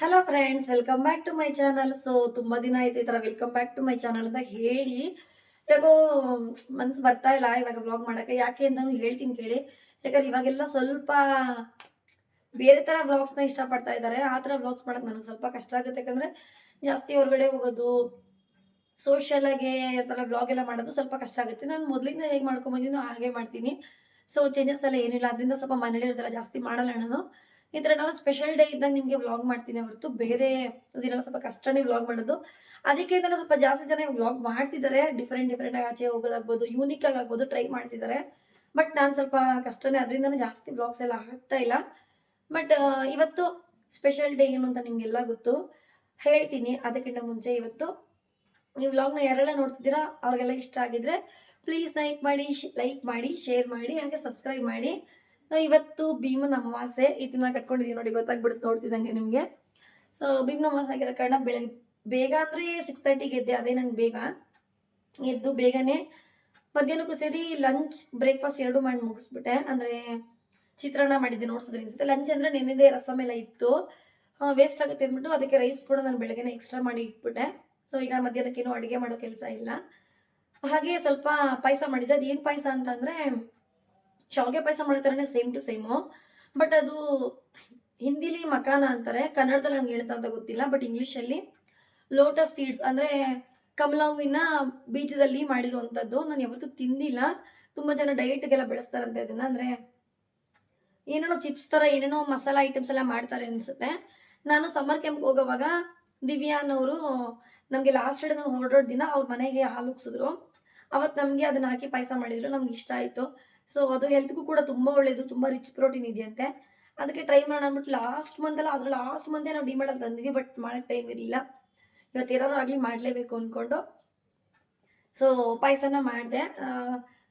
Hello friends welcome back to my channel so ತುಂಬಾ ದಿನ ಆಯ್ತು ಈ ತರ welcome back to my channel ಅಂತ ಹೇಳಿ. ಯಾಕೋ ಮನ್ಸು ಬರ್ತಾ ಇಲ್ಲ ಇವಾಗ ಬ್ಲಾಗ್ ಮಾಡಕ್ಕೆ. ಯಾಕೆ ಅಂತ ಹೇಳ್ತೀನಿ ಕೇಳಿ. ಯಾಕಂದ್ರೆ ಇವಾಗೆಲ್ಲ ಸ್ವಲ್ಪ ಬೇರೆ ತರ ಬ್ಲಾಗ್ಸ್ನ ಇಷ್ಟಪಡ್ತಾ ಇದ್ದಾರೆ. ಆ ತರ ವ್ಲಾಗ್ಸ್ ಮಾಡಕ್ ನನಗೆ ಸ್ವಲ್ಪ ಕಷ್ಟ ಆಗುತ್ತೆ. ಯಾಕಂದ್ರೆ ಜಾಸ್ತಿ ಹೊರಗಡೆ ಹೋಗೋದು ಸೋಷಿಯಲ್ ಆಗಿ ಥರ ಬ್ಲಾಗ್ ಎಲ್ಲ ಮಾಡೋದು ಸ್ವಲ್ಪ ಕಷ್ಟ ಆಗುತ್ತೆ. ನಾನು ಮೊದಲಿಂದ ಹೇಗೆ ಮಾಡ್ಕೊಂಡ್ ಬಂದಿದ್ದೋ ಹಾಗೆ ಮಾಡ್ತೀನಿ. ಸೊ ಚೇಂಜಸ್ ಎಲ್ಲ ಏನಿಲ್ಲ. ಅದರಿಂದ ಸ್ವಲ್ಪ ಮನೇಲಿ ಇರೋದೆಲ್ಲ ಜಾಸ್ತಿ ಮಾಡಲ್ಲ ನಾನು. ಈ ತರ ನಾನು ಸ್ಪೆಷಲ್ ಡೇ ಇದ್ದಾಗ ನಿಮ್ಗೆ ವ್ಲಾಗ್ ಮಾಡ್ತೀನಿ ಹೊರತು ಬೇರೆ ದಿನ ಸ್ವಲ್ಪ ಕಷ್ಟನೇ ವ್ಲಾಗ್ ಮಾಡೋದು. ಅದಕ್ಕೆ ನಾನು ಸ್ವಲ್ಪ ಜಾಸ್ತಿ ಜನ ವ್ಲಾಗ್ ಮಾಡ್ತಿದ್ದಾರೆ ಡಿಫ್ರೆಂಟ್ ಡಿಫ್ರೆಂಟ್ ಆಗಿ ಆಚೆ ಹೋಗೋದಾಗ್ಬೋದು ಯೂನಿಕ್ ಆಗಿ ಆಗ್ಬೋದು ಟ್ರೈ ಮಾಡ್ತಿದ್ದಾರೆ ಬಟ್ ನಾನು ಸ್ವಲ್ಪ ಕಷ್ಟನೇ ಅದರಿಂದನೇ ಜಾಸ್ತಿ ವ್ಲಾಗ್ಸ್ ಎಲ್ಲ ಆಗ್ತಾ ಇಲ್ಲ. ಬಟ್ ಇವತ್ತು ಸ್ಪೆಷಲ್ ಡೇ ಏನು ಅಂತ ನಿಮ್ಗೆಲ್ಲ ಗೊತ್ತು. ಹೇಳ್ತೀನಿ. ಅದಕ್ಕಿಂತ ಮುಂಚೆ ಇವತ್ತು ಈ ವ್ಲಾಗ್ನ ಯಾರೆಲ್ಲ ನೋಡ್ತಿದ್ದೀರಾ, ಅವ್ರಿಗೆಲ್ಲ ಇಷ್ಟ ಆಗಿದ್ರೆ ಪ್ಲೀಸ್ ಲೈಕ್ ಮಾಡಿ ಲೈಕ್ ಮಾಡಿ ಶೇರ್ ಮಾಡಿ, ಹಾಗೆ ಸಬ್ಸ್ಕ್ರೈಬ್ ಮಾಡಿ. ನಾವು ಇವತ್ತು ಭೀಮನ ಅಮಾವಾಸ್ಯೆ ಇದನ್ನ ಕಟ್ಕೊಂಡಿದೀವಿ ನೋಡಿ, ಗೊತ್ತಾಗ್ಬಿಡುತ್ತೆ, ನೋಡ್ತಿದ್ದಂಗೆ ನಿಮಗೆ. ಸೊ ಭೀಮನ ಅಮಾವಾಸ್ಯೆ ಆಗಿರೋ ಕಾರಣ ಬೆಳಗ್ಗೆ ಬೇಗ ಅಂದ್ರೆ ಸಿಕ್ಸ್ ತರ್ಟಿಗೆ ಎದ್ದೆ, ಅದೇ ನಂಗೆ ಬೇಗ. ಎದ್ದು ಬೇಗನೆ ಮಧ್ಯಾಹ್ನಕ್ಕೂ ಸೇರಿ ಲಂಚ್ ಬ್ರೇಕ್ಫಾಸ್ಟ್ ಎರಡು ಮಾಡಿ ಮುಗಿಸ್ಬಿಟ್ಟೆ. ಅಂದ್ರೆ ಚಿತ್ರಾನ್ನ ಮಾಡಿದ್ದೆ ನೋಡ್ಸಿದ್ರೆ ಅನ್ಸುತ್ತೆ. ಲಂಚ್ ಅಂದ್ರೆ ನೆನೆದೇ ರಸಮ್ ಎಲ್ಲ ಇತ್ತು. ವೇಸ್ಟ್ ಆಗುತ್ತೆ ಅಂದ್ಬಿಟ್ಟು ಅದಕ್ಕೆ ರೈಸ್ ಕೂಡ ನಾನು ಬೆಳಗ್ಗೆನೆ ಎಕ್ಸ್ಟ್ರಾ ಮಾಡಿ ಇಟ್ಬಿಟ್ಟೆ. ಸೊ ಈಗ ಮಧ್ಯಾಹ್ನಕ್ಕೇನು ಅಡುಗೆ ಮಾಡೋ ಕೆಲಸ ಇಲ್ಲ. ಹಾಗೆ ಸ್ವಲ್ಪ ಪಾಯಸ ಮಾಡಿದ್ದೆ. ಅದು ಏನು ಪಾಯಸ ಅಂತಂದ್ರೆ ಶಾವಿಗೆ ಪಾಯಸ ಮಾಡೋ ಸೇಮ್ ಟು ಸೇಮು ಬಟ್ ಅದು ಹಿಂದಿಲಿ ಮಕಾನ ಅಂತಾರೆ, ಕನ್ನಡದಲ್ಲಿ ನಮ್ಗೆ ಹೇಳ್ತಾ ಅಂತ ಗೊತ್ತಿಲ್ಲ ಬಟ್ ಇಂಗ್ಲೀಷಲ್ಲಿ ಲೋಟಸ್ ಸೀಡ್ಸ್ ಅಂದ್ರೆ ಕಮಲ ಹೂವಿನ ಬೀಜದಲ್ಲಿ ಮಾಡಿರುವಂಥದ್ದು ನಾನು ಯಾವತ್ತೂ ತಿಂದಿಲ್ಲ. ತುಂಬಾ ಜನ ಡಯಟ್ಗೆಲ್ಲ ಬೆಳೆಸ್ತಾರಂತೆ ಅದನ್ನ. ಅಂದ್ರೆ ಏನೇನೋ ಚಿಪ್ಸ್ ತರ, ಏನೇನೋ ಮಸಾಲ ಐಟಮ್ಸ್ ಎಲ್ಲ ಮಾಡ್ತಾರೆ ಅನ್ಸುತ್ತೆ. ನಾನು ಸಮ್ಮರ್ ಕ್ಯಾಂಪ್ ಹೋಗೋವಾಗ ದಿವ್ಯಾ ಅನ್ನೋರು ನಮಗೆ ಲಾಸ್ಟ್ ಡೇ ನಾನು ಹೊರಡೋ ದಿನ ಅವ್ರ ಮನೆಗೆ ಹಾಲುಗ್ಸಿದ್ರು ಅವತ್ತು ನಮಗೆ ಅದನ್ನ ಹಾಕಿ ಪಾಯಸ ಮಾಡಿದ್ರು. ನಮ್ಗೆ ಇಷ್ಟ ಆಯ್ತು. ಸೊ ಅದು ಹೆಲ್ತ್ಗೂ ಕೂಡ ತುಂಬಾ ಒಳ್ಳೇದು, ತುಂಬಾ ರಿಚ್ ಪ್ರೋಟೀನ್ ಇದೆಯಂತೆ. ಅದಕ್ಕೆ ಟ್ರೈ ಮಾಡೋಣ ಅಂದ್ಬಿಟ್ಟು ಲಾಸ್ಟ್ ಮಂತ್ ಅಲ್ಲ ಅದ್ರ ಲಾಸ್ಟ್ ಮಂತೇ ನಾವು ಡಿಮಾರ್ಡಲ್ಲಿ ತಂದ್ವಿ ಬಟ್ ಮಾಡಕ್ ಟೈಮ್ ಇರಲಿಲ್ಲ. ಇವತ್ತು ಏನಾದ್ರು ಆಗ್ಲಿ ಮಾಡ್ಲೇಬೇಕು ಅನ್ಕೊಂಡು. ಸೊ ಪಾಯಸನ ಮಾಡಿದೆ.